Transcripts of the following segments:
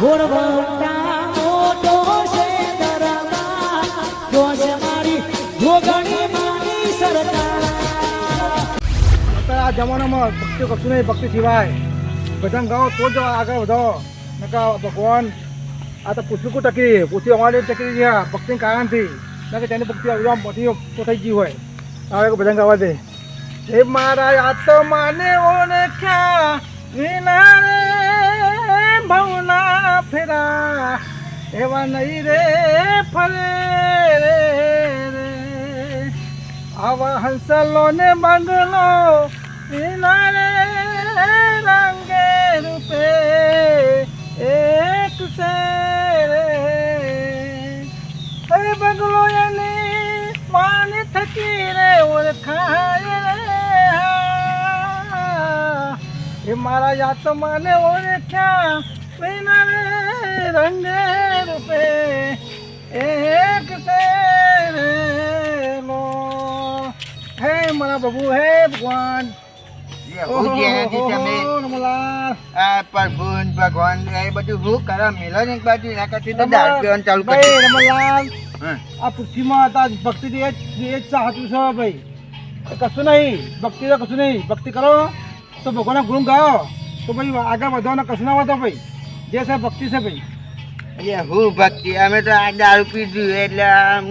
ઘોડવટા મોટો છે દરબાર જોશે મારી જોગણી માની સરકાર. અત્યારે આ જમાનામાં ભક્તિ કશું નહીં, ભક્તિ સિવાય. ભજન ગાઓ, તો જ આગળ વધો. નકા ભગવાન, આ તો પૂછવું ટકી પૂછ્યું અમારી ટકી ગયા ભક્તિ કારણથી. કે તેની ભક્તિ આવવા મોટી તો થઈ ગઈ હોય. આવે ભજન ગાવા દે. હે મારા આત્માને ઓળખ્યા વિના રે ભવના ફેરા, એવા નહીં રે, ફરે રે આવા હંસલો ને બંગલો રે રંગે રૂપે એક છે રે. બંગલો એની પાણી થકી રે, ઓળખાય રે. એ મારા આત્માને ઓળખ્યા રંગે રૂપે એક હે મારા પ્રભુ હે ભગવાન. હું જેનાથી તમે ઓહો, રમલાલ. આ પ્રભુ ને ભગવાન એ બધું હું કરો મેલો ને બાજુ એના કરતી તો પીવાનું ચાલુ કરી રમલાલ. આ પૃથ્વીમાં હતા ભક્તિ એ જ એ છે ભાઈ. કશું નહીં ભક્તિ તો કશું નહીં. ભક્તિ કરો તો ભગવાનના ગુણ ગાઓ. તો ભાઈ આગળ વધવાના કશું ના વધો ભાઈ. જે છે ભક્તિ છે ભાઈ? એટલે હું ભક્તિ અમે તો આ દારૂ પીધું એટલે આમ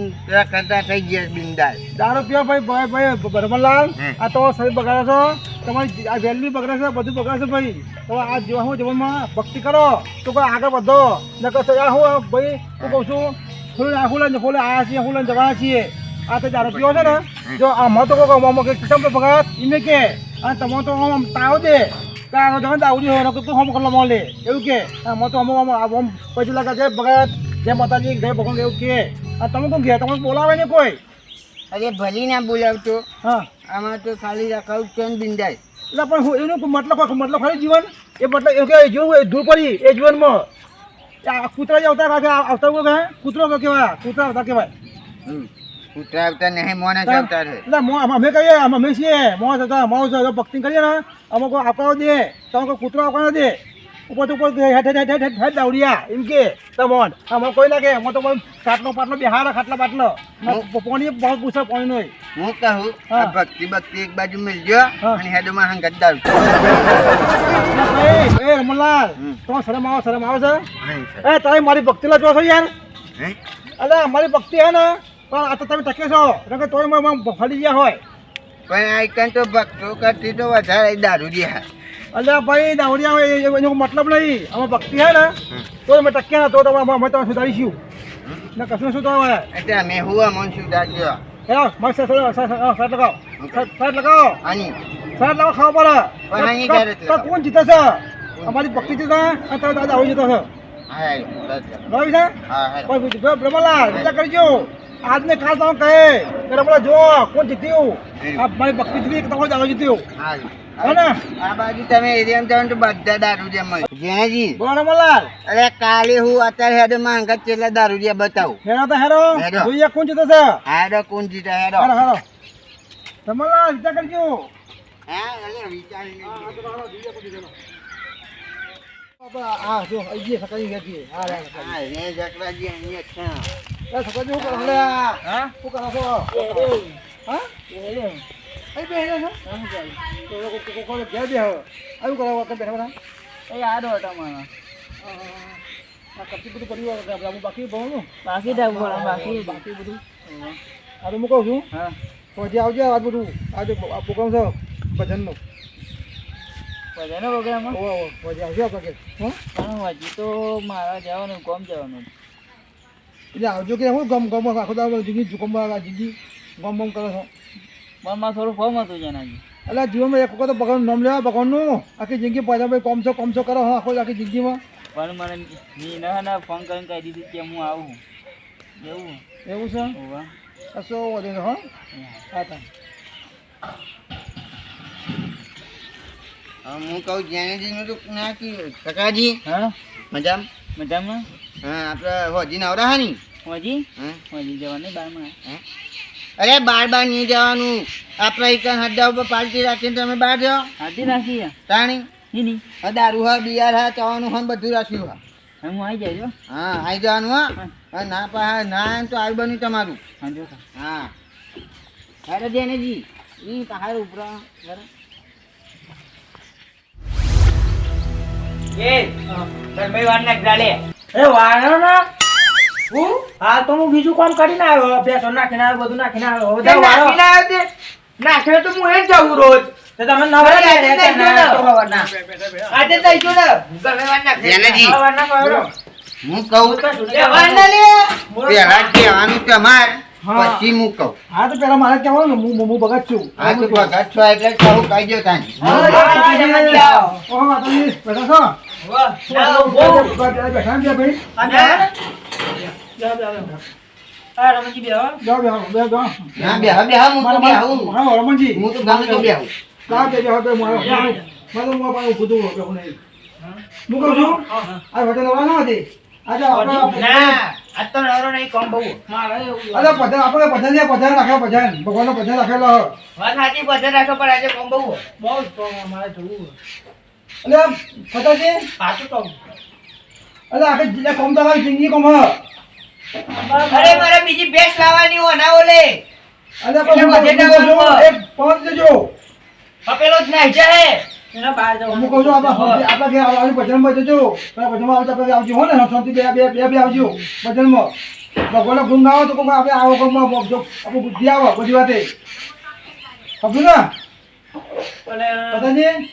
કરતા થઈ ગયા બિંદાસ. દારૂ પીવો ભાઈ ભાઈ ભાઈ રમણલાલ આ તો શરીર બગાડે છો. તમારી આ વેલ્યુ બગડે છે બધું બગડે છે ભાઈ. તો આ જીવન હું જીવનમાં ભક્તિ કરો તો કોઈ આગળ વધો. ન કહો આ હું ભાઈ હું કહું છું થોડું આખું લઈને ખોલે આયા છીએ હું લઈને જવાના છીએ. આ તો દારૂ પીવો છે ને જો આમાં તો કહો કે કિસમ ભગત? એમને કે. અને તમે તો આમ તાવ દે. ત્યાં તમે દાવડી હોય નકર તું હમ કલો મળે. એવું કે? આમાં તો અમુક આમ આમ પછી લાગે છે ભગત જય માતાજી જય ભગવાન એવું કે. આ તમે કોણ કહે તમને બોલાવે ને કોઈ? અરે ભલી ના બોલાવતો. હા. આમાં તો ખાલી રખાવ છે ને બિંદાસ. એટલે પણ હું એનું મતલબ મતલબ ખરી જીવન? એ મતલબ એ કે જીવન દૂર પડી એ જીવનમાં. આ કૂતરા જે આવતા કાંઈ આવતા કૂતરો કે કહેવાય કૂતરા આવતા કહેવાય હમ. કૂતરા આવતા નહીં મોને આવતા રહે. એટલે મો અમે કહીએ અમે છીએ મોં હતા મોં છે જો ભક્તિ કરીએ ને. અમે કોઈ આપવા દે તમે કોઈ કૂતરો આપવા દે. ઉપર તો ઉપર હેઠ હેઠ હેઠ હેઠ દાવડિયા એમ કે. તમોન અમે કોઈ ના કે અમે તો ખાટલો પાટલો બિહાર ખાટલા પાટલો. પાણી બહુ પૂછે પાણી નહીં હું કહું આ ભક્તિ ભક્તિ એક બાજુ મિલજો હા. અને હેડમાં હંગત દારૂ એ રમણલાલ હમ. શરમ આવે શરમ આવે છે? એ તારી મારી ભક્તિ લા છો યાર? અલે અમારી ભક્તિ હે ને પણ આ તો તમે ટકે છો. નકર તોય ફરી ગયા હોય. પણ આ કંઈ તો ભક્તો કરતી તો વધારે દારૂ રહ્યા અલે ભાઈ દાવડિયા હોય એનો મતલબ નહીં. અમે ભક્તિ હે ને તો અમે ટક્યા ના તો તમે અમે તમે સુધારીશું. ને કશું શું તો હવે એટલે અમે હું અમન સુધારજો હેલો મસ્ત સર લગાવો. સર લગાવો. આની. સર લગાવો ખાવા પડે? કોણ જીતે છે? અમારી ભક્તિ જીતે અને તમે દાદા આવી જીતે છે. બરાબર છે? હા હા બ્રહ્મલાલ વિચાર કરજો. આજને ખાસ તમે કહે કે રમલા જો કોણ જીત્યું? આ ભાઈ ભક્તિ જીતી કે તમારું દાવા જીત્યું. હા ને? આ બાજુ તમે એરિયામાં જાઓ તો બધા મળે. જેનાજી બોલો રમલાલ અરે કાલે હું અત્યારે હેડમાં હંગત કેટલા દારૂડિયા બતાવું. હેરો તો હેરો હેરો. જોઈએ કોણ જીતે છે. હેડો કોણ જીતે હેડો. વિચાર કરજો. હા અરે હા જો અહીં જઈએ સકાઈ ગયા છીએ હા રે હા રે જકરાજી અહીંયા છે. એ સકાજી હું કરો? લે હા? શું કરો? છો હા? બે છો. તો લોકો કોઈ કોઈ ઘેર બે હવે આવું કરો વખત બેઠા બેઠા? એ આડો તમારો આ કપચી બધું કર્યું હોય આપણે બાકી બાકી ડાવ બાકી બાકી બધું? આજે તો હું કહું છું. હા. પછી આવજો આજ બધું. આજે આ પ્રોગ્રામ છે ભજનનો. બધાનો પ્રોગ્રામ ઓ આવજો આપણે હં? પણ હજી તો મારા જવાનું કોમ જવાનું. એટલે આવજો કે હું ગમ ગમ આખો દાડો જુકમ જુકમમાં જિંદગી ગમ ગમ કરો છો. મનમાં થોડું ફોર્મ હતું જેનાથી એટલે જીવનમાં એક વખત ભગવાન નામ લેવા ભગવાનનું. આખી જિંદગી પૈસા ભાઈ કમ છો કોમ છો કરો હા આખો આખી જિંદગીમાં. પણ મને મી ના ફોન કરીને કહી દીધી કે હું આવું એવું? એવું છે? કશો વધે હા. હા તા. હું કહું જેનાજીનું તો ના કીધું. કાકાજી હા? મજામાં? મજામાં? હા આપણે હોજી નવરા હા ની? હોજી? હા? હજી જવાની બારમાં. અરે બાર બાર નહીં જવાનું. આપણે એક હડ્ડા ઉપર પાર્ટી રાખીને તમે બહાર જાઓ. હાથી રાખી તાણી? એની હા દારૂ હા બિયાર હા ચવાનું હા બધું રાખ્યું હા હું આવી જાય હા આવી જવાનું હા. હા, ના પા ના એમ તો આવી બન્યું તમારું. હા હા. અરે જેનેજી એ પહાડ ઉપરા એ તમે વાર નાખ ડાલે એ વાળો ના. હું? હા તો હું બીજું કામ કરીને આવ્યો. ભેંસો નાખીને આવ્યો બધું નાખીને આવ્યો. હવે જાઓ વાળો. નાખ્યો તો. હું એ જાઉં રોજ. તો તમે નવરા તો ને, ના. તો ખબર ના. આજે તઈ જો ને ગમે વાર નાખ જેનેજી હા, કહું એ વાર ના લે પેલા કહેવાનું તમાર હા. પછી હું કહું. હા તો પેલા મારે કહેવાનું ને હું હું ભગત છું. હા તો ભગત છો એટલે કહું કહી દો તાની. ઓહો, માતાજી, બેઠા છો? બેઠા, ને ભાઈ? હું કહું છું, આ હોટેલ વાળા ના હતી. આજે આપણે- ના આ તો નવરો નહીં કોમ બહુ અરે પધાર- આપણે પધાર ને પધાર રાખ્યો પધાર. ભગવાનનો પધાર રાખેલો. વાત સાચી બધે રાખો પણ આજે કોમ બહુ બહુ જ તો મારે જોવું. અલે, પધારજી. સાચું કહું અલે, આખે જિલ્લા કોમ તો જિંદગી કોમ અરે મારે બીજી ભેંસ લાવવાની હો ના ઓલે એટલે પણ બધે જવાનું. એક પહોંચ દેજો. જ નાઈ જાય હું કહું છું, આપણા આપણા ઘેર આવજો, ભજનમાં જજો. ભજનમાં આવતા પહેલા આવજો. હો ને, શાંતિ બે- બે- બે- બે આવજો, ભજનમાં. ભગવાનનો ગુણ ગાવો તો કોઈ આપણે આવો કોઈમાં જો આપણે બુદ્ધિ આવે બધી વાતે. સમજ્યું ને? પતાજી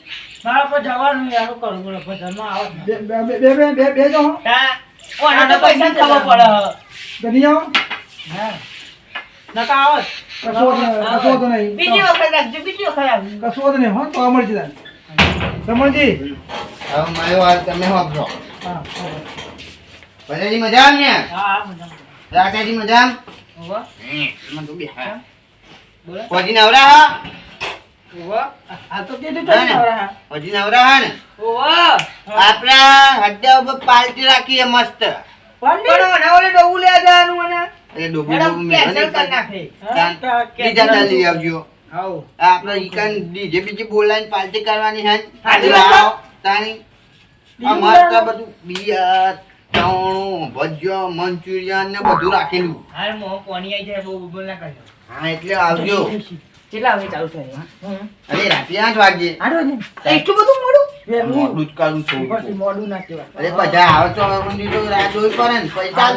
બે બે બે બે બે બે બે જો. હો. તા તો પૈસા જ પડે ગણી આવો. કશો વાંધો નહીં, કશો નહીં. બીજી વખત રાખજો બીજી વખત રાખજો કશો વાંધો નહીં હો તો મળી જશે રમણજી. હવે મારી વાત તમે વાપરો હા. મજા ને? રાજાજી મજા પછી નવરા હા? નવરા ને? આપણા હડ્ડા ઉપર પાલટી રાખીએ મસ્ત. જવાનું ડોબી બીજા આવજો. આપણે ઈકાન ડીજે બીજે બોલાવીને પાર્ટી કરવાની હે તાણી આ બીજું બધું બિયર ચવણું ભજીયો મંચુરિયન ને બધું રાખેલું. હાલ મો કોની આઈ જાય બહુ બોલ ના કરજો હા એટલે આવજો. કેટલા વાગે ચાલુ થાય? અરે રાતે આઠ વાગે. એટલું બધું મોડું? મોડું જ કરું છું મોડું ના કહેવાય. અરે બધા આવે તો હવે તો રાહ જોવી પડે ને પૈસા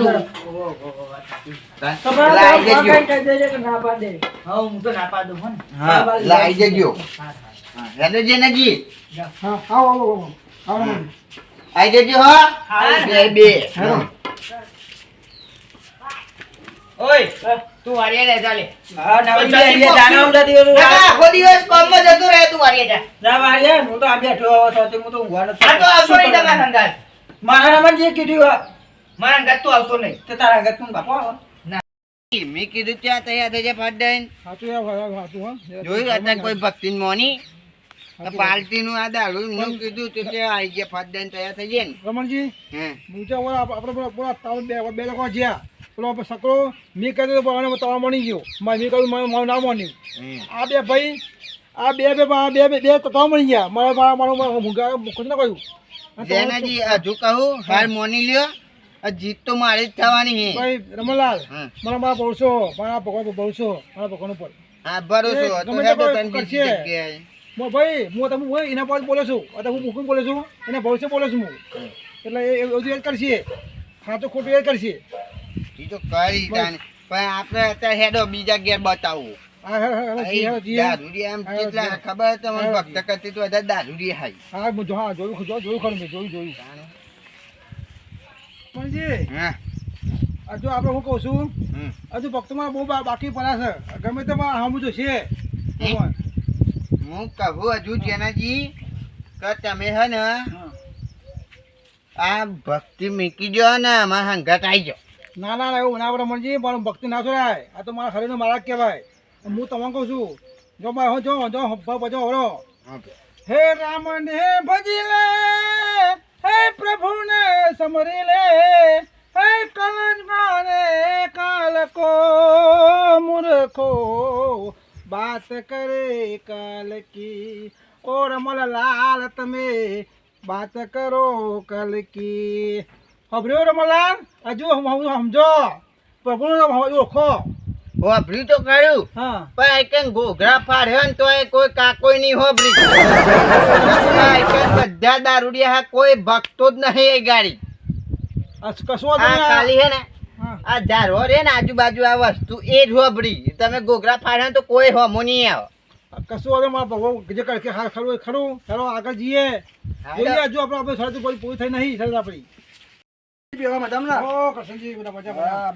હા? હું તો ના પાડું હો ને. હા લાઈ જજો. હા હેડો જે. નજી હા આવો આવો આવો. આવો. રમણજી. આઈ જજો હા. હા. બે બે. હા. ઓય તું વારિયા લે ચાલે. હા આખો દિવસ કામમાં જતો રહે તું વારિયા જા. આ તો આવતો. નહીં તમારા સંગાત મારા રમણજીએ કીધું મારા સંગાત તું આવતો નહીં. તો તારા આગળ તું બાપા આવો. મેં કીધું ત્યાં તૈયાર થઈ જાય ફટ સાચું યાર, હા, સાચું, હા. જોયું અત્યારે કોઈ ભક્તિ મોની? પાર્ટી નું આ દારૂ નું કીધું તો તે આવી ગયા ફટ તૈયાર થઈ જાય ને. રમણજી હે. બીજા ઓર આપણે પેલા તાવ બે બે લોકો જ્યાં. પેલો આપણે સકરો મેં કહ્યું તો મને તમારે મળી ગયો. મેં કહ્યું મારું નામ ના માન્યું આ બે ભાઈ આ બે બે બે બે બે તો મળી ગયા. મારા મારા મારું મુંગા ના કહ્યું જેનાજી હજુ કહું હાર મોની લ્યો. જીત તો મારી જ થવાની છે ભાઈ રમણલાલ હા. મારા મારા બહુશો મારા ભગવાન પર બહુશો મારા ભગવાન ઉપર. હા ભરોસો તો કોઈ તને. જગ્યાએ. ભાઈ હું તમે હું એના પર બોલું છું. અથવા હું મુકુમ બોલું છું એના ભવિષ્ય બોલું છું હું. એટલે એ બધું એ કરશે. સાચું ખોટું એ કરશે. એ તો કરી તાને પણ આપણે અત્યારે હેડો બીજા ઘેર બતાવું. હા હા હા હા જી, હા જી, હા. દારૂડી આમ હા, કેટલા જી. ખબર તમને ભક્ત કરતી તો દારૂડી હાઈ હા જોયું જોયું ખરું જોયું જોયું. પણજી હા? હજુ આપણે હું કહું છું. હજુ ભક્તોમાં બહુ બાકી પડ્યા છે. ગમે તે સાંભળું જોશે હું? કહું હજુ જેનાજી કે તમે હે ને આ ભક્તિ મૂકી જો ને અમારા હંગાત આવી જાઓ. ના ના ના એવું ના બ્રહ્મણજી મારું ભક્તિ ના છોડાય. આ તો મારા શરીરનો મારા કહેવાય. હું તમને કહું છું જો મારે જો જો ભજો હરો હે રામ ને ભજી લે હે પ્રભુ ને સમરી લે. હે કલંજમાને કાલ કો મૂર્ખો બાત કરે કાલ કી. ઓ રમલ લાલ, તમે બાત કરો કલ કી. હભર્યો રમલાલ હજુ સમજો. પ્રભુનો ઓળખો. હોભર્યું તો કર્યું હા. પણ આઈકન ઘોઘરા ફાડ્યો ને તોય કોઈ કાકોય નહીં હોભરી આઈકન બધા દારૂડિયા હા કોઈ ભક્તો જ નહીં એ ગાડી. આ કશું આ ખાલી હે ને આ ઝાડવો રે ને આજુબાજુ આ વસ્તુ એ જ હોભરી તમે ઘોઘરા ફાડ્યા તો કોઈ હોમો નહીં આવે. કશું હવે મારા ભગવાન જે કરે કે હા, ખરું ખરું. ચાલો આગળ જઈએ. જોઈએ હજુ આપણે આપણે કોઈ પૂરી થઈ નહીં શરત આપણી. ઓ, કરશનજી, બધા મજા, મજા.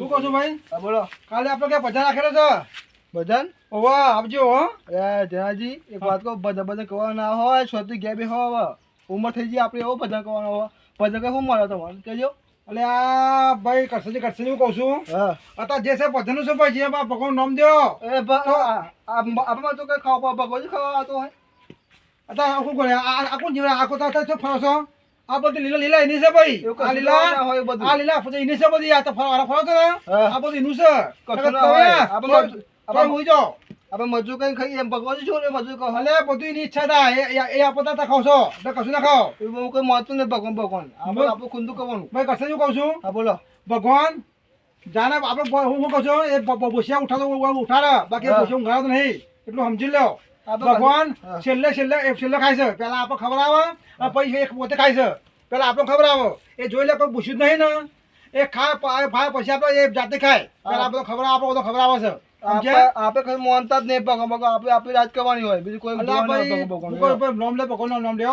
હું કહું છું ભાઈ? બોલો. કાલે આપણે ક્યાં ભજન રાખેલો છે? ભજન? ઓવા આવજો હો. એ જયાજી એક વાત કહો બધા બધા કરવા ના હોય છોતી ઘેર બેહો હવે. ઉંમર થઈ ગઈ આપણે એવો ભજન કરવાનો હોય. ભજન કઈ શું મળે તમારે? કહેજો. એટલે આ ભાઈ કરશનજી કરશનજી હું કહું છું. હા. અત્યારે જે છે ભજનનું છે ભાઈ? જે ભગવાન નામ દો. એ ભ- આ- આ- આપણે તો કઈ ખાવા ભગવાન ખાવા આવતો હોય. અત્યારે શું કરે આ આખું કોણ જીવે આ કોતા તો ફરો છો? આ બધું લીલા લીલા એની છે ભાઈ. આ લીલા હોય બધું. આ લીલા પછી એની છે બધી. આ તો ફરવા ફરો છો ને હા. આ બધું એનું છે. આપણે હુઈ જાઓ. આપણે મજૂર કઈ ખાઈ એમ ભગવાન શું ને મજૂર કહો? અલે બધું એની ઈચ્છા થાય. એ આપતા તા ખાવ છો. તો કશું ના ખાવ. એવું કોઈ મળતું નહીં ભગવાન ભગવાન. આપણે આપણું ખુંદું કરવાનું. ભાઈ કશું શું કહું છું? હા બોલો. ભગવાન જાને આપણે હું શું કહું છું? એ બોસિયા ઉઠાડો ઉઠાડે બાકી. બોસિયા ઊંઘાડો નહીં. એટલું સમજી લો ભગવાન. છેલ્લે છેલ્લે એ છેલ્લે ખાય છે. પેલા આપણે ખબર આવે અને પછી એક પોતે ખાય છે. પેલા આપણે ખબર આવે એ જોઈ લે કોઈ પૂછ્યું જ નહીં ને. એ ખાય પા- ખાય પછી આપણે એ જાતે ખાય. પેલા આપણે ખબર આપણે બધો ખબર આવે છે. આપણે સમજ્યા? આપણે કઈ માનતા જ નહીં ભગવાન ભગવાન આપણે આપણી રાજ કરવાની હોય. બીજું કોઈ ભાઈ, ભગવાન નામ લે ભગવાન નામ લેવો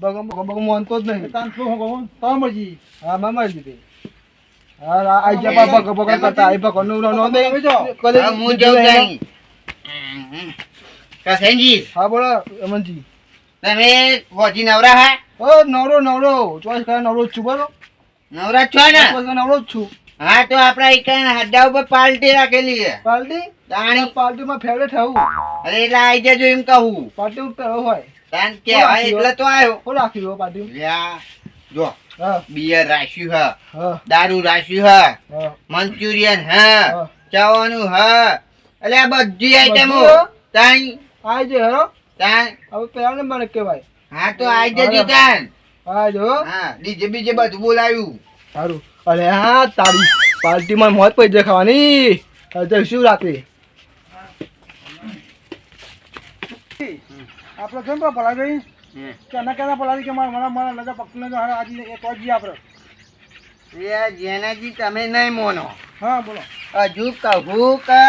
ભગવાન ભગવાન ભગવાન માનતો જ નહીં. તાન શું કહું? તાર મરજી. હા મરજી દીધી. હા આ- આઈ જા બાપા ભગવાન ભગવાન કરતા આઈ ભગવાનનું નામ દે હું જઉં ત્યાં હા બોલો અમનજી. તમે વોજી નવરા હા? ઓ નવરો નવરો. ચોઈસ કરે નવરો છું બોલો. નવરા છો ને? નવરો છું. હા તો આપણા એક હડ્ડા ઉપર પાલટી રાખેલી છે. પાલટી? તાણી માં ફેવરેટ થવું અરે એટલે આઈ જજો એમ કહું. પાલટી ઉપર હોય. તાન કહેવાય એટલે તો આવ્યો. હું રાખ્યું હોય પાર્ટી લ્યા, જો. હા. બિયર રાખ્યું હા. દારૂ રાખ્યું હા. મંચુરિયન હા. ચાવાનું હા. એટલે આ બધી આઈટમો? તાણી આઈ જે હેરો તાન. હવે પેલા નંબર કહેવાય. હા તો આઈ જજો તાન. હા. હા ડીજે બીજે બધું બોલાવ્યું સારું. અરે હા તારી પાર્ટીમાં મોજ પડી જાય ખાવાની. જઈશું રાત્રે? આપણે કેમ પણ કે કેના કેના પડાવી કે મારા મારા મારા લગા પક્ષને તો આજે એક વાગી આપણે? એ જેનાજી તમે નહીં મોનો. હા બોલો. હજુ કહું કે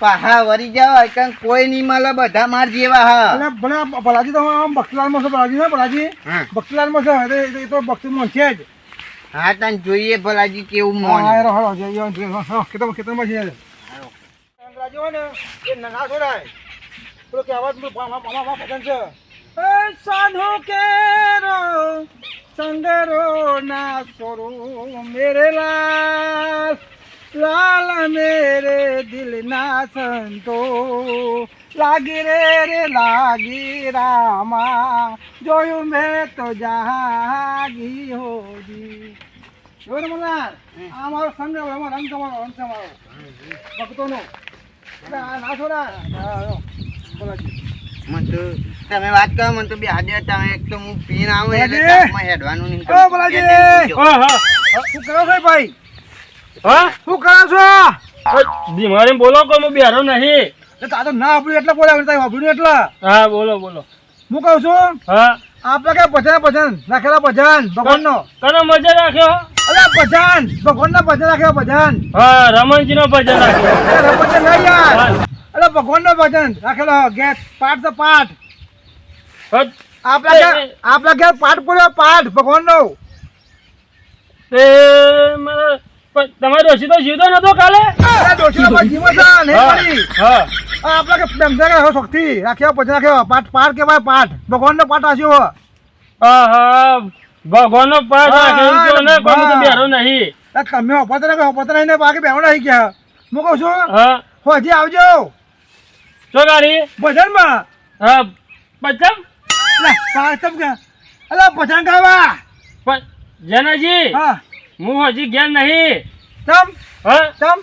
પાહા વરી જાવ એકન કોઈ નહીં મળે બધા માર જેવા હા. ભલે ભલાજી તો આમ ભક્તિલાલમાં છે ભલાજી ને ભલાજી હા. ભક્તિલાલમાં છે એ તો- ભક્તિ માં છે જ. હા તને જોઈએ ભલાજી કેવું મોન હા હેરો જે- જે- જે- હા, ખેતરમાં ખેતરમાં છે અંગ્રાજી ને એ નાના છોડાય પેલો કહેવત પામા પામા ભજન છે. એ સાધુ કેરો સંગરો ના સોરો મેરે લાલ લાલ મેરે દિલ ના સંતો લાગી રે રે લાગી રામા જોયું મેં તો જાગી હોજી જોર મલાર? આ મારો સંગ છે, એમાં રંગ તમારો રંગ છે મારો ભક્તોનો ના. બોલાજી. તો તમે વાત કરો મને તો બે હાજર તમે એક તો હું પીન આવું એટલે હેડવાનું નહીં શું કરો છો ભાઈ? હા? શું કરો છો? બીમારી બોલો કોઈ હું બેરો નહીં. તા તો ના આપણું એટલે બોલાવ્યું તારે વાપર્યું એટલે. હા બોલો બોલો. હું કહું છું? હા. આપણે કઈ ભજન ભજન? રાખેલા ભજન ભગવાનનો. કનો મજા રાખ્યો? અરે ભજન! ભગવાનના ભજન રાખ્યો ભજન. હા રમણજી નો ભજન રાખ્યો. અરે ભજન નહીં યાર. અલે ભગવાનનો ભજન રાખેલો. ગેસ પાઠ તો પાઠ. આપણા ઘેર આપણા ઘેર પાઠ પૂર્યો પાઠ ભગવાનનો. એ મારા- પણ તમારો ડોશી તો જીવતો નતો કાલે? જીવો છે, હા આ આપણા કે શક્તિ રાખ્યો પછી રાખ્યો પાઠ પાઠ કહેવાય પાઠ. ભગવાનનો પાઠ આસ્યો હા હા. ભગવાન નો પાઠ રાખ્યો ને હા. તો બેરો નહીં. તમે ઓપત ને ઓપત નહીં ને બાકી બેહો નહીં ગયા. હું કહું છું હા. હોજી આવજો. શું ગાડી? ભજનમાં? હા. લે પાઠમ કે અલા ભજન ગાવા. જેનાજી હા. હું હજી ગયા નહીં. તમ હા? તમ.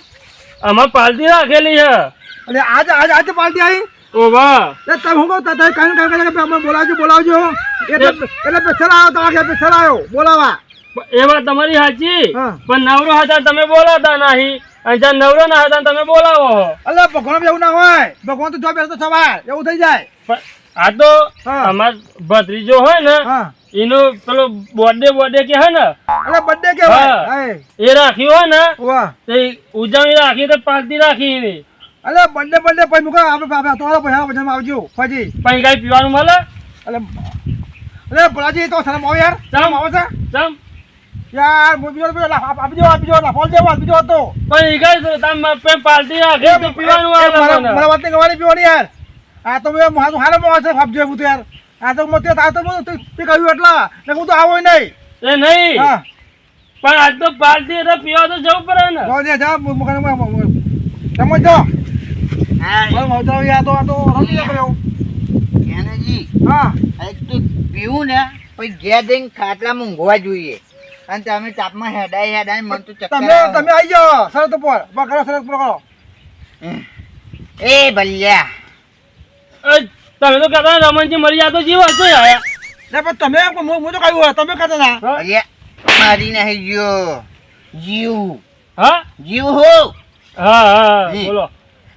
અમાર પાલતી રાખેલી છે. અને આજ આજ આજ પાલતી આવી? ઓ વાહ એટલે તમે હું કહું તમે કાન કાન કાન અમે બોલાવજો બોલાવજો. એટલે એટલે પેસર આવ્યો તમારે પેસર આવ્યો બોલાવા. એ વાત તમારી સાચી. પણ નવરો હતા તમે બોલાતા નહીં. અને જ્યાં નવરો ના હતા તમે બોલાવો. છો. અલ્યા ભગવાન એવું ના હોય. ભગવાન તો જો બેસતો સવાર એવું થઈ જાય. આ તો. અમાર ભત્રીજો હોય ને હા. એનો પેલો બર્થડે બર્થડે કે હે ને? અલ્યા બર્થડે કે હોય. એ રાખ્યો હોય ને વાહ. તે ઉજવણી રાખી તો પાર્ટી રાખી એની અલે બર્થડે બર્થડે પછી મુકા. આપણે આપણે તમારા પૈસા પૈસા આવજો. પછી પછી કઈ પીવાનું મળે અલે અલે ભલાજી તો શરમ આવે યાર. શરમ? આવો છે? ચમ યાર મુ બીજો બીજો લાફ આપજો દો આપી દો લાફોલ દેવો આપી તો પણ ઈ કઈ તમ પે પાર્ટી રાખે તો પીવાનું આવે મારા મને. વાતની ગવાની પીવાની યાર. આ તો મેં મારું હારે માં છે ફાપ જેવું તો યાર. આ તો મતે આ તો કહ્યું એટલા. ને હું તો આવો નહીં. એ નહીં. હા. પણ આજ તો પાર્ટી એટલે પીવા તો જવું પડે ને. જો દે જા મુકાને સમજ હા. મજા આ તો આ તો રમી એવું. હા. એક તો પીવું ને પછી ઘેર જઈને ખાટલામાં ઊંઘવા જોઈએ. અને તમે તાપમાં હેડાય હેડાય મન તો ચક્કર તમે તમે આવી જાઓ. શરત ઉપર બા કરો શરત કરો એ ભલ્યા. એ, તમે તો કહેતા રમણજી મરી જાય તો જીવ હશે આયા ના પણ તમે હું હું તો કહ્યું તમે કહેતા ના મારી નહીં ગયો જીવ. હા? જીવ હો. હા હા બોલો.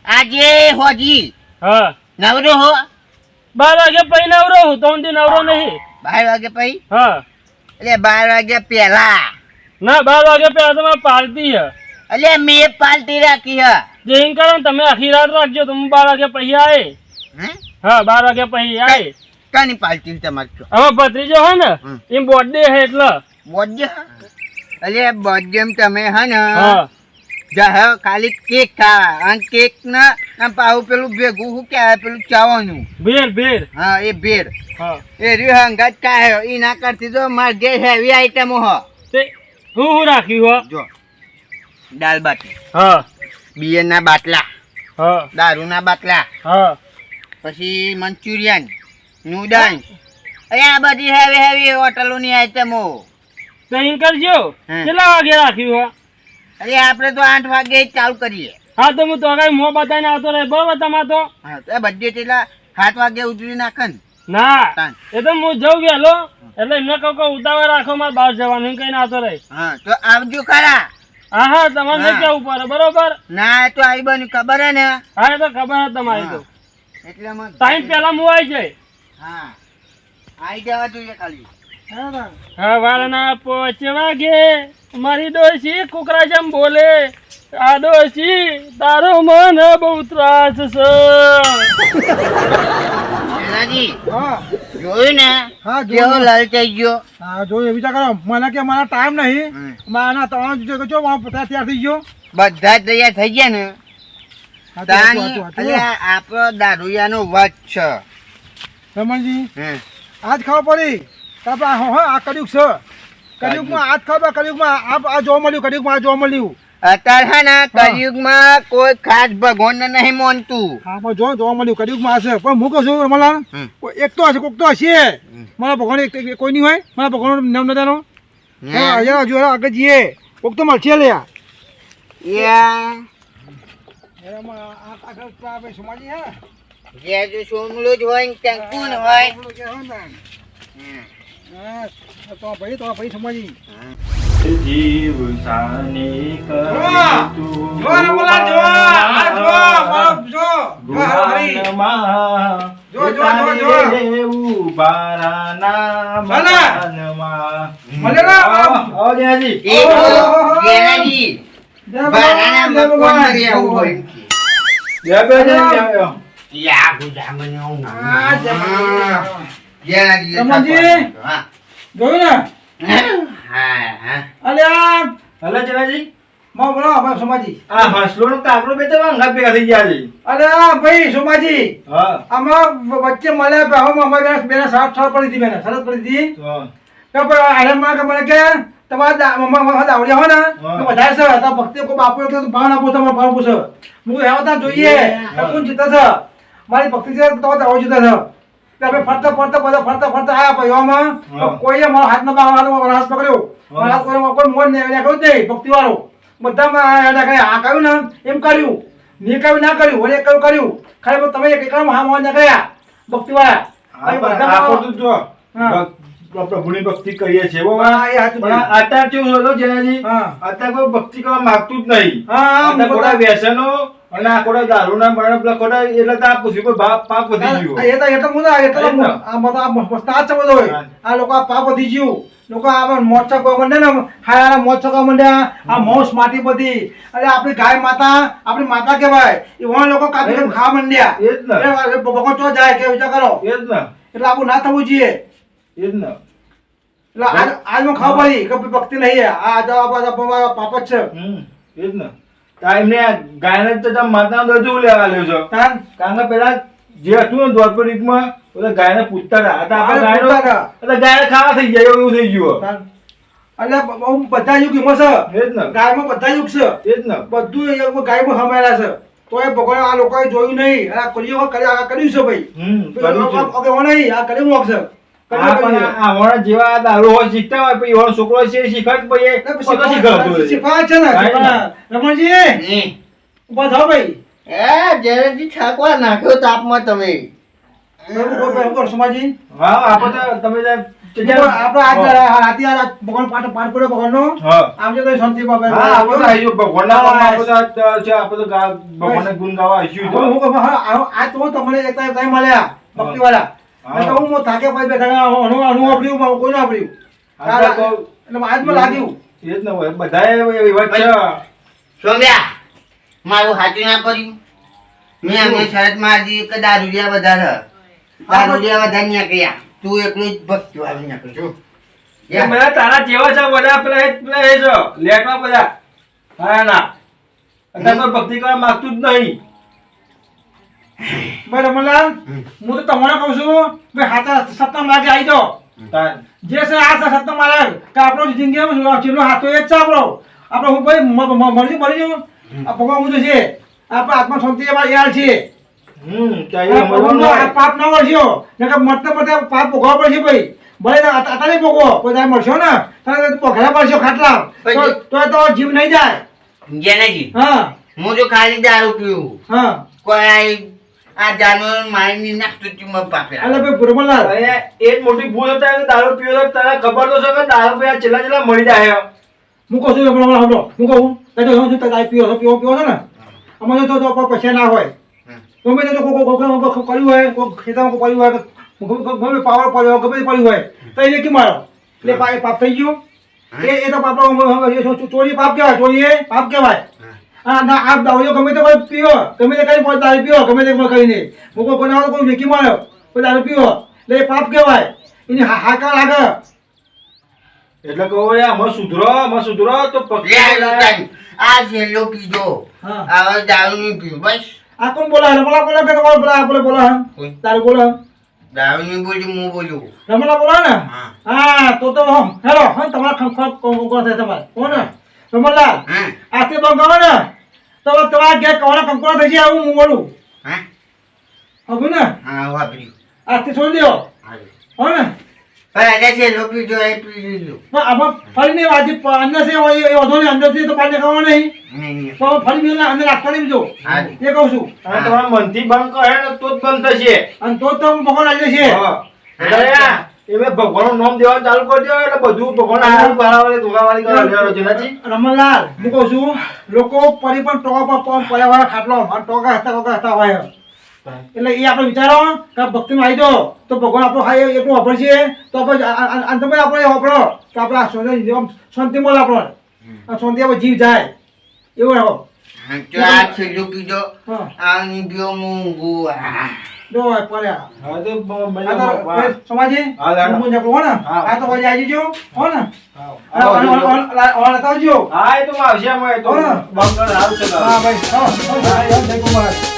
આજે હોજી. હા. નવરો હો. બાર વાગે પછી નવરો હું ત્રણ ઊંધી નવરો નહીં. બાર વાગે પછી? હા. એટલે બાર વાગે પહેલા. ના બાર વાગે પહેલા તો મારે પાર્ટી હે એટલે મેં પાર્ટી રાખી હે જે એમ કરો ને તમે આખી રાત રાખજો તો હું બાર વાગે પછી આવે હે? હા બાર વાગે પછી આય કાની પાલટી તમારે હવે ભત્રીજો હે ને. એમ બર્થડે હે એટલે. બર્થડે એટલે બોજેમ તમે હે ને જા જા ખાલી કેક ખાવા અને કેક ના આમ પાવું પેલું ભેગું શું કહેવાય પેલું ચાવાનું બેર બેર હા એ ભેળ હા. એ રહ્યું હંગાત કાયો એ ના કરતી તો માર જે હેવી આઈટમો હ. તે હું હું રાખ્યું હો? જો દાલ બાટી. હા. બિયરના બાટલા. હા. દારૂના બાટલા. હા. પછી મંચુરિયન નૂડલ્સ. અરે આ બધી હેવી હેવી હોટલોની આઈટમો તો કરજો. કેટલા વાગે રાખ્યું અરે આપણે તો આઠ વાગે જ ચાલુ કરીએ. હા તો હું તો કઈ મોં બતાવીને આવતો રહે. બરોબર તમારે તો? હા તો બધે કેટલા સાત વાગે ઉતરી નાખે ને. ના એ તો હું જઉં ગયેલો એટલે એમને કહું કે ઉતાવળ રાખો મારે બહાર જવાનું કઈ ના આવતો રહે. હા તો આવજો ખરા. હા હા તમારે નહીં. કેવું પડે બરોબર? ના તો આવી બની ખબર હે ને. હા એ તો ખબર હે તમારી તો. એટલે મને ટાઈમ પહેલા હું આવી જાય હા. આવી જવા જોઈએ ખાલી. હવારના પોચ વાગે મારી ડોશી કુકરા જેમ બોલે આ ડોશી તારો મન બહુ ત્રાસ છે. જોયું ને? હા કેવો લલચાઈ ગયો? હા જો વિચાર કરો મને કે મારા ટાઈમ નહીં. મારા ત્રણ જો તૈયાર થઈ ગયો. બધા તૈયાર થઈ ગયા ને? આપણો દારૂયાનો વચ છે. રમણજી આજ ખબર પડી. આપણે આ આ કડિયુગ છે. કડિયુગમાં આજ ખબર કડિયુગમાં આ જોવા મળ્યું કડિયુગમાં આ જોવા મળ્યું. અત્યારે કળિયુગમાં કોઈ ખાસ ભગવાન નહીં માનતું. હા પણ જો જોવા મળ્યું કડિયુગમાં હશે. પણ હું કહું છું રમલાલ એક તો હશે કોક તો હશે. મારા ભગવાન કોઈ નહીં હોય. મારા ભગવાન નામ હજાર હજુ આગળ જઈએ. કોક તો મળશે લે યા. હે જે જો સોમલું જ હોય ને ટંકુન હોય તો ભાઈ તો ભાઈ સમાજી જીવ સાની! આ મારો જો! જો હરી. જો, જો, જો, જો. ના? તો આવું એમ બે વચ્ચે મળ્યા અમારે સાત સાત પડી હતી બેને સરસ પડી હતી કે મને કે તમારા મમ્મા દાવડિયા હોય ને વધારે છે તો ભક્તિ કોઈ બાપુ એટલે ભાવ આપો તમારે ભાવ પૂછો હું હેવા જોઈએ કોણ જીતે છે મારી ભક્તિ છે તો દાવો જીતે છે ફરતા ફરતા બધા ફરતા ફરતા આયા ભાઈ કોઈએ મારો હાથ ના મારો હાથ પકડ્યો. મારા હાથ પકડ્યો કોઈ મોન નહીં કહ્યું જ નહીં ભક્તિ વાળો બધામાં આ ને એમ કર્યું ને કહ્યું ના કર્યું ઓલે કહ્યું કર્યું ખાલી તમે એક હા મોન ના કર્યા ભક્તિ વાળા પ્રભુની ભક્તિ કરીએ છીએ બહુ હા, એ સાચું પણ ભાઈ. અત્યારે કેવું હતું જેનાજી અત્યારે કોઈ ભક્તિ કરવા માંગતું જ નહીં. હા, હા, અત્યારે હું ખોટા વ્યસનો અને આ ખોટા દારૂના બરણા પેલા ખોટા એટલે તો આ પૂછ્યું કે પાપ વધી ગયું એ તો એટલે હું ના એટલે એ જ ને. આ બધા આ મસ્તા છે આ લોકો આ પાપ વધી ગયું. લોકો આ મોજ કરવા માંડે ને હારા મોજ કરવા માંડ્યા. આ મોસ માટી બધી. અરે આપણી ગાય માતા આપણી માતા કહેવાય. એ લોકો કાપી ખાવા માંડ્યા. એ જ ને. ભગવાન તો જાય કે વિચાર કરો. એ જ ને. એટલે આપણું ના થવું જોઈએ. એ જ ને એટલે આજ આજમાં ખબર પડી કે ભઈ ભક્તિ નહીં આ પાપ જ છે એ જ ને તો ને ગાયને તો તમે માતાનો દર્જો લેવા લ્યો છો કારણ કે પેલા જે હતું ને દ્વારપુર પેલા ગાયને પૂછતા હતા आता આપણે આપણે ગાયનો એટલે ગાયને ખાવા થઈ ગયા એવું થઈ ગયું એટલે બધા યુગ એમાં છે એ જ ને ગાયમાં બધા યુગ છે એ જ ને બધું ગાયમાં હમાયેલા છે તો એ ભગવાન આ લોકોએ જોયું નહીં આ કર્યું છે ભાઈ કર્યું છે. ઓ નહીં આ કર્યું છે આ પણ આ- આવવાના જેવા દારૂ હોય શીખતા હોય પછી એવાનો છોકરો છે એ પછી એ પોતે શીખવતું હોય. શીખવા છે ને રમણજી ઊભા થાઓ ભાઈ. એ જેનાથી ઠાકવા નાખ્યો તાપમાં તમે. ઊભા ભાઈ, ઊભા રહો, સમાજી હા આપણે તો તમે જે- આપણે આજ રાતે આ ભગવાન પાઠ પાઠ પડ્યો ભગવાનનો. હા. આવજો તો શાંતિ બાબા હા આપણે તો ભગવાનના આપણે છે, આપણે ભગવાનને ગુણ ગાવા આવીશું હું આ- આ તો તમને એક ટાઈમ મળ્યા ભક્તિવાળા. હા. એટલે હું થાકે પછી બેઠા અનુ અનુ વાપર્યું મારું કોઈ ના એટલે આજમાં લાગ્યું. એ જ ન હોય. બધાએ એવા છે. સોમ્યા મારું હાચું ના પડ્યું. મેં અમને શરત મારી કે દારૂડિયા વધારે. દારૂડિયા વધારે નીકળ્યા તું એકલું જ ભક્તિ છું એ બધા તારા જેવા છે બધા પેલા પેલા એ છે. લેટમાં બધા. હા ના. ભક્તિ કરવા માંગતું જ નહીં. ભાઈ રમણલાલ હું તો તમને કહું છું ભાઈ હાથા સત્તમ લાગે આવી જાઓ. જે છે આ સત્તમ મારે કે આપણો જિંદગીમાં છેલ્લો હાથો એ જ છે આપણો. આપણે હું ભાઈ મરજી મરી જવું આ ભગવાન હું તો છે. આપણે આત્મા શાંતિ એવા યાર છે. પાપ ના મળશો નકર મરતે મરતે પાપ ભોગવવા પડશે ભાઈ. ભલે અત્યારે ભોગવો. કોઈ તારે મળશો ને? તારે પગલા પડશો ખાટલા. તો- તો તો જીવ નહીં જાય. જેનેજી હા. હું જો ખાલી દારૂ પીવું. હા. કોઈ આ જાનવર મારી નાખતું તું મારા બાપે એટલે ભાઈ ગુરમલાલ એ જ મોટી ભૂલ હતા કે દારૂ પીવો તો તને ખબર તો છે કે દારૂ પીવા છેલ્લા છેલ્લા મળી જાય હું કહું છું હમણાં હમણો હું કહું તને તો શું તારે પીવો છો પીવો પીવો છો ને? અમારે તો તો પૈસા ના હોય. ગમે તે કોઈ કોઈ કોઈ કર્યું હોય કોઈ ખેતરમાં કોઈ કર્યું હોય ગમે- પાવર પડ્યો ગમે પડ્યું હોય તો એને કે મારો એટલે પાપ થઈ ગયું. એ એ તો પાપ ચોરી પાપ કહેવાય ચોરી એ પાપ કહેવાય. હા ના આ દાવજો ગમે તે કોઈ પીઓ. ગમે તે કઈ કોઈ દારૂ પીઓ ગમે તે કોઈ હું કોઈ કોઈના કોઈ વેકી માર્યો કોઈ દારૂ પીવો. એટલે એ પાપ કહેવાય. એની હા હાકા લાગે એટલે કહો યાર સુધરો અમે સુધરો તો લે આ આ છેલ્લો પીજો. હા. દારૂ નહીં પીવું બસ. આ કોણ બોલા? રમલા બોલા કે તમારે બોલા? બોલે બોલા તારે બોલા? દારૂ નહીં બોલ્યું હું બોલ્યું રમલા બોલા ને? હા. હા તો તો હેલો હા તમારા ખંખા કોણ થાય તમારે. કોણ? રમલા હા આથી બંગાવો ને? તો તમારા ઘેર કવાના કંકોડા થઈ જાય આવું હું બોલું હા? હવે ને? હા વાપર્યું આજથી છોડી દો. હો ને? પણ આજે છેલ્લો પીજો એ પી લીધું પણ આમાં ફરીને વાજી અંદર છે એ વધો ને અંદરથી તો પાણી ખાવા નહીં. નહીં નહીં. તો ફરી અંદર રાખવા બીજો. હારું. એ કહું છું. તમારા મનથી બંધ કરે ને તો જ બંધ થશે. અને તો જ તમે ભગવાન આવી જશે. એમે ભગવાનનું નામ દેવાનું ચાલુ કરી દો એટલે બધું ભગવાન આગળ ગાળાવાળી ધોકાવાળી કરે છે, નાજી? રમણલાલ હું કહું છું લોકો પરી પણ ટોકા પર પગ ખાટલો અને ટોકા હસતા ટોકા હસતા હોય એટલે એ આપણે વિચારો કે ભક્તિમાં આવી દો તો ભગવાન આપણો હા એટલું વાપરશે તો આપણે આપણે વાપરો તો આપણે આ શાંતિ આમ શાંતિ મળે આપણને આ શાંતિ આપણે જીવ જાય. એવું રહો આ છેલ્લો પીજો આ પડ્યા. તો સમાજી હા, હું જપો હો ને આ તો ભાઈ આવી જો હો ને? હા. લેતા આવજો. હા એ તો આવશે અમે તો હા. બંધ કરે, સારું છે હા ભાઈ હા હા, જય કુમાર.